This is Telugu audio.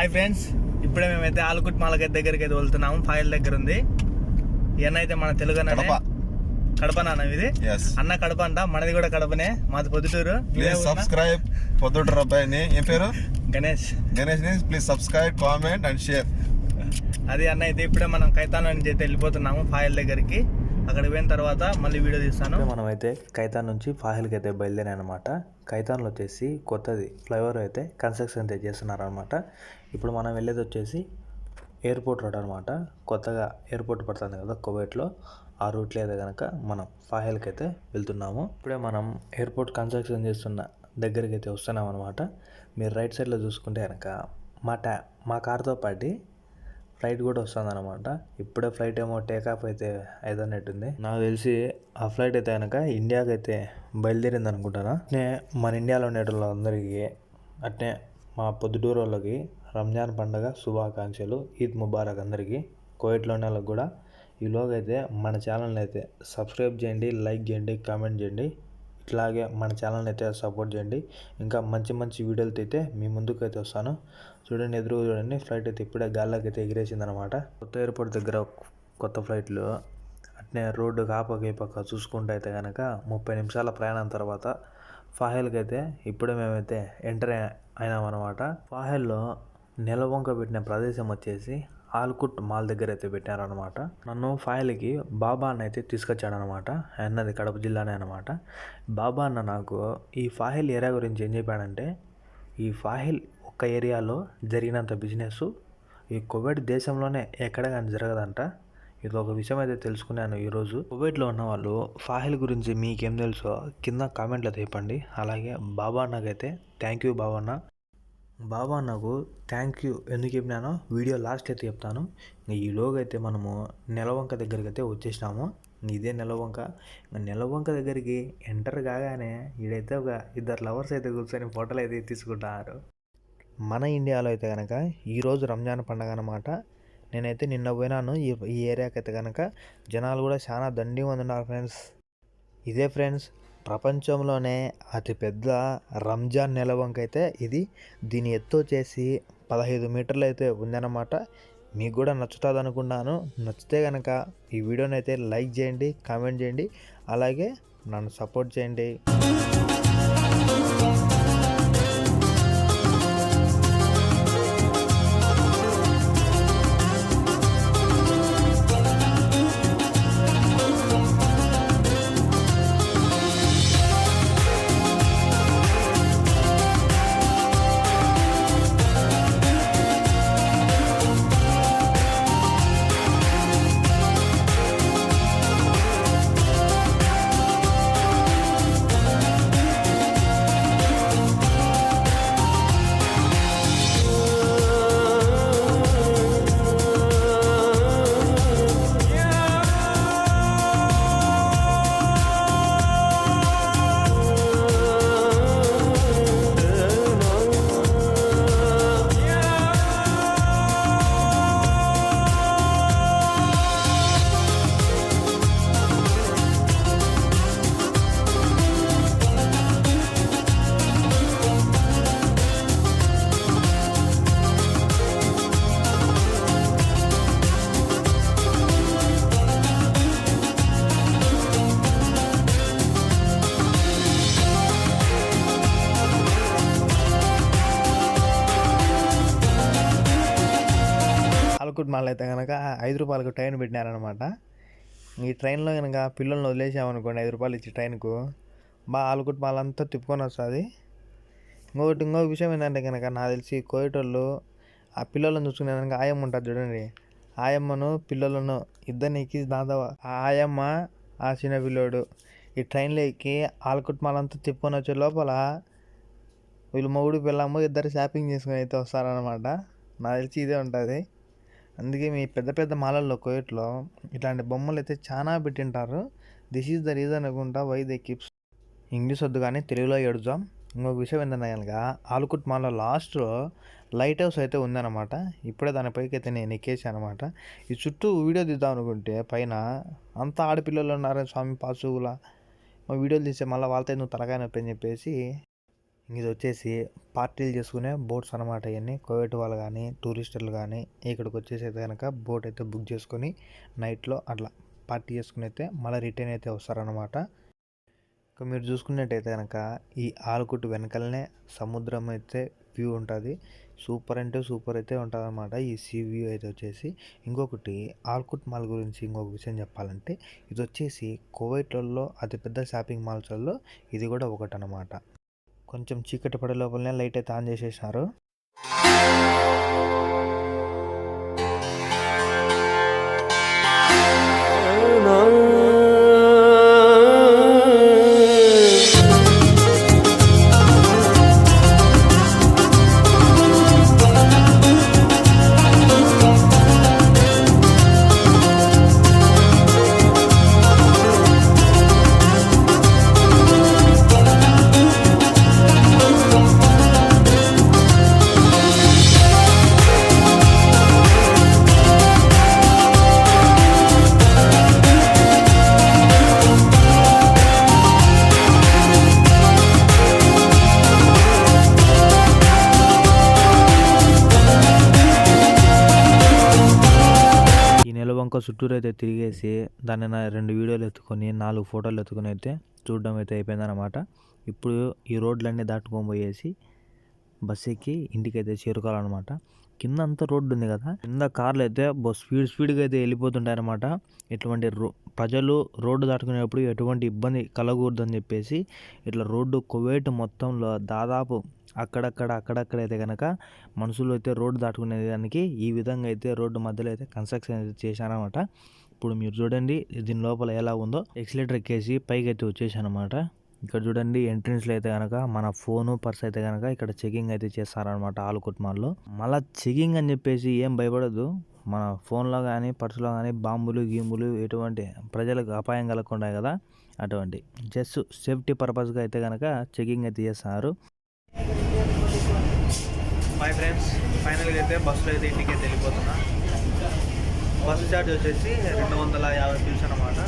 హాయ్ ఫ్రెండ్స్ ఇప్పుడే మేమైతే ఆలుకుట్ మాలగడ్డ దగ్గరికి అయితే వెళ్తున్నాము. ఫైల్ దగ్గర ఉంది. అయితే మన తెలుగు. కడప. కడప నాన్న ఇది అన్న కడప అంట మనది కూడా కడపనే. మాది పొద్దుటూరు? సబ్స్క్రైబ్ పొద్దుటూరు అబ్బాయిని. ఏం పేరు? Ganesh. గణేష్ని please subscribe comment and share అది అన్న అయితే ఇప్పుడే మనం కైతాన్ నుంచి అయితే వెళ్ళిపోతున్నాము ఫైల్ దగ్గరికి. అక్కడికి పోయిన తర్వాత మళ్ళీ వీడియో తీస్తాను. మనం అయితే కైతాన్ నుంచి ఫాహిల్కి అయితే బయలుదేరాను అనమాట కైతాన్లో వచ్చేసి కొత్తది ఫ్లైఓవర్ అయితే కన్స్ట్రక్షన్ అయితే చేస్తున్నారు అనమాట ఇప్పుడు మనం వెళ్ళేది వచ్చేసి ఎయిర్పోర్ట్ రోడ్ అనమాట. కొత్తగా ఎయిర్పోర్ట్ పడుతుంది కదా కువైట్లో. ఆ రూట్లో అయితే కనుక మనం ఫాహిల్కి అయితే వెళ్తున్నాము. ఇప్పుడే మనం ఎయిర్పోర్ట్ కన్స్ట్రక్షన్ చేస్తున్న దగ్గరికి అయితే వస్తున్నాం అనమాట మీరు రైట్ సైడ్లో చూసుకుంటే కనుక మా ట్యా మా కార్తో పాటు ఫ్లైట్ కూడా వస్తుంది అనమాట ఇప్పుడే ఫ్లైట్ ఏమో టేక్ ఆఫ్ అయితే అయితేనట్టుంది నాకు తెలిసి ఆ ఫ్లైట్ అయితే కనుక ఇండియాకి అయితే బయలుదేరింది అనుకుంటాను అట్నే మన ఇండియాలో ఉండేటోళ్ళు అందరికీ అట్నే మా పొద్దుటూరు వాళ్ళకి రంజాన్ పండగ శుభాకాంక్షలు ఈద్ ముబారక్ అందరికీ కోవిడ్లో ఉన్న వాళ్ళకి కూడా ఈలోగా అయితే మన ఛానల్ని అయితే సబ్స్క్రైబ్ చేయండి లైక్ చేయండి కామెంట్ చేయండి ఇట్లాగే మన ఛానల్ని అయితే సపోర్ట్ చేయండి. ఇంకా మంచి మంచి వీడియోలతో అయితే మీ ముందుకు అయితే వస్తాను. చూడండి ఎదురు చూడండి ఫ్లైట్ అయితే ఇప్పుడే గాల్లోకి అయితే ఎగిరేసింది అనమాట కొత్త ఎయిర్పోర్ట్ దగ్గర కొత్త ఫ్లైట్లు అట్నే రోడ్డు కాపక ఈ పక్క చూసుకుంటే అయితే కనుక ముప్పై నిమిషాల ప్రయాణం తర్వాత ఫాహెల్కి అయితే ఇప్పుడే మేమైతే ఎంటర్ అయినామన్నమాట ఫాహెల్లో నెలవంక పెట్టిన ప్రదేశం వచ్చేసి ఆల్కుట్ మాల్ దగ్గర అయితే పెట్టారనమాట. నన్ను ఫాయిల్కి బాబా అన్న అయితే తీసుకొచ్చాడనమాట. అన్నది కడప జిల్లానే అనమాట. బాబా అన్న నాకు ఈ ఫాహిల్ ఏరియా గురించి ఏం చెప్పాడంటే ఈ ఫాహిల్ ఒక్క ఏరియాలో జరిగినంత బిజినెస్ ఈ కోవిడ్ దేశంలోనే ఎక్కడ కానీ జరగదంట. ఇది ఒక విషయం అయితే తెలుసుకున్నాను ఈరోజు. కోవిడ్లో ఉన్న వాళ్ళు ఫాహిల్ గురించి మీకేం తెలుసో కింద కామెంట్లో చెప్పండి అలాగే బాబా అన్నకైతే థ్యాంక్ యూ బాబా అన్న బాబా అన్నకు థ్యాంక్ యూ ఎందుకు చెప్పినానో వీడియో లాస్ట్ అయితే చెప్తాను. ఇంక ఈలోగా అయితే మనము నెలవంక దగ్గరికి అయితే వచ్చేసినాము. ఇదే నెలవంక. నెలవంక దగ్గరికి ఎంటర్ కాగానే ఈడైతే ఒక ఇద్దరు లవర్స్ అయితే కూర్చొని ఫోటోలు అయితే తీసుకుంటారు. మన ఇండియాలో అయితే కనుక ఈరోజు రంజాన్ పండగ అనమాట నేనైతే నిన్న పోయినాను. ఈ ఈ ఏరియాకి అయితే కనుక జనాలు కూడా చాలా దండిగా ఉన్నారు ఫ్రెండ్స్. ఇదే ఫ్రెండ్స్ ప్రపంచంలోనే అతిపెద్ద రంజాన్ నెలవంక అయితే ఇది. దీని ఎత్తు వచ్చేసి పదహైదు మీటర్లు అయితే ఉందన్నమాట. మీకు కూడా నచ్చుతుంది అనుకున్నాను నచ్చితే కనుక ఈ వీడియోని అయితే లైక్ చేయండి కామెంట్ చేయండి. అలాగే నన్ను సపోర్ట్ చేయండి. ఆలకుట్ మాల్ అయితే కనుక ఐదు రూపాయలకు ట్రైన్ పెట్టినారనమాట ఈ ట్రైన్లో కనుక పిల్లల్ని వదిలేసామనుకోండి ఐదు రూపాయలు ఇచ్చి ట్రైన్కు బాగా ఆలకుట్ మాల్ అంతా తిప్పుకొని వస్తుంది. ఇంకొకటి ఇంకొక విషయం ఏంటంటే కనుక నాకు తెలిసి కోయటోళ్ళు ఆ పిల్లలను చూసుకునే కనుక ఆయమ్మ ఉంటుంది చూడండి. ఆయమ్మను పిల్లలను ఇద్దరిని ఎక్కి దాదాపు ఆ ఆయమ్మ ఆ చిన్న పిల్లోడు ఈ ట్రైన్లో ఎక్కి ఆల్కుట్ మాల్ అంతా తిప్పుకొని వచ్చే లోపల వీళ్ళు మొగుడు పిల్లమ్మ ఇద్దరు షాపింగ్ చేసుకుని అయితే వస్తారనమాట నాకు తెలిసి ఇదే ఉంటుంది. అందుకే మీ పెద్ద పెద్ద మాలల్లో కోయట్లో ఇట్లాంటి బొమ్మలు అయితే చాలా పెట్టింటారు. దిస్ ఈజ్ ద రీజన్ అనుకుంటా వై దే కిప్స్ ఇంగ్లీష్ వద్దు కానీ తెలుగులో ఎడుదాం ఇంకొక విషయం ఏంటంటే ఆలుకుట్ మాల్లో లాస్ట్లో లైట్ హౌస్ అయితే ఉందన్నమాట. ఇప్పుడే దానిపైకి అయితే నేను ఎక్కేసాను అనమాట ఈ చుట్టూ వీడియో తీద్దాం అనుకుంటే పైన అంతా ఆడపిల్లలు ఉన్నారు స్వామి పాశువుల. వీడియోలు తీస్తే మళ్ళీ వాళ్ళతో నువ్వు తలకాయ నొప్పి అని చెప్పేసి ఇది వచ్చేసి పార్టీలు చేసుకునే బోట్స్ అనమాట ఇవన్నీ కోవిడ్ వాళ్ళు కానీ టూరిస్టులు కానీ ఇక్కడికి వచ్చేసి అయితే కనుక బోట్ అయితే బుక్ చేసుకొని నైట్లో అట్లా పార్టీ చేసుకుని అయితే మళ్ళీ రిటర్న్ అయితే వస్తారనమాట ఇక మీరు చూసుకున్నట్టయితే కనుక ఈ ఆలకుట్టు వెనకలనే సముద్రం అయితే వ్యూ ఉంటుంది. సూపర్ అంటే సూపర్ అయితే ఉంటుంది అనమాట ఈ సీ వ్యూ అయితే వచ్చేసి. ఇంకొకటి ఆల్కుట్ మాల్ గురించి ఇంకొక విషయం చెప్పాలంటే ఇది వచ్చేసి కువైట్లలో అతిపెద్ద షాపింగ్ మాల్స్లలో ఇది కూడా ఒకటి అనమాట కొంచెం చీకటి పడే లోపలనే లైట్ అయితే ఆన్ చేసేసినారు. Oh, ఈ నెలవంక చుట్టూరు అయితే తిరిగేసి దాన్ని నా రెండు వీడియోలు ఎత్తుకొని నాలుగు ఫోటోలు ఎత్తుకొని అయితే చూడడం అయితే అయిపోయిందనమాట ఇప్పుడు ఈ రోడ్లన్నీ దాటుకొని పోయేసి బస్ ఎక్కి ఇంటికి అయితే చేరుకోవాలన్నమాట. కింద అంతా రోడ్డు ఉంది కదా కింద కార్లు అయితే బస్ స్పీడ్ స్పీడ్గా అయితే వెళ్ళిపోతుంటాయన్నమాట. ఇటువంటి రో ప్రజలు రోడ్డు దాటుకునేటప్పుడు ఎటువంటి ఇబ్బంది కలగకూడదని చెప్పేసి ఇట్లా రోడ్డు కువైట్ మొత్తంలో దాదాపు అక్కడక్కడ అక్కడక్కడ అయితే కనుక మనుషులు అయితే రోడ్డు దాటుకునే దానికి ఈ విధంగా అయితే రోడ్డు మధ్యలో అయితే కన్స్ట్రక్షన్ అయితే చేశారనమాట ఇప్పుడు మీరు చూడండి దీని లోపల ఎలా ఉందో. ఎక్సిలేటర్ ఎక్కేసి పైకి అయితే వచ్చేసానమాట ఇక్కడ చూడండి ఎంట్రన్స్లో అయితే కనుక మన ఫోను పర్స్ అయితే కనుక ఇక్కడ చెకింగ్ అయితే చేస్తారనమాట ఆలు మాల్లో మళ్ళీ చెకింగ్ అని చెప్పేసి ఏం భయపడదు మన ఫోన్లో కానీ పర్సులో కానీ బాంబులు గీంబులు ఎటువంటి ప్రజలకు అపాయం కలగకుండా కదా అటువంటి. జస్ట్ సేఫ్టీ పర్పస్గా అయితే కనుక చెకింగ్ అయితే చేస్తున్నారు హాయ్ ఫ్రెండ్స్. ఫైనల్గా అయితే బస్సులో అయితే ఇంటికి వెళ్ళిపోతున్నా. బస్సు ఛార్జ్ వచ్చేసి రెండు వందల యాభై పిల్స్ అనమాట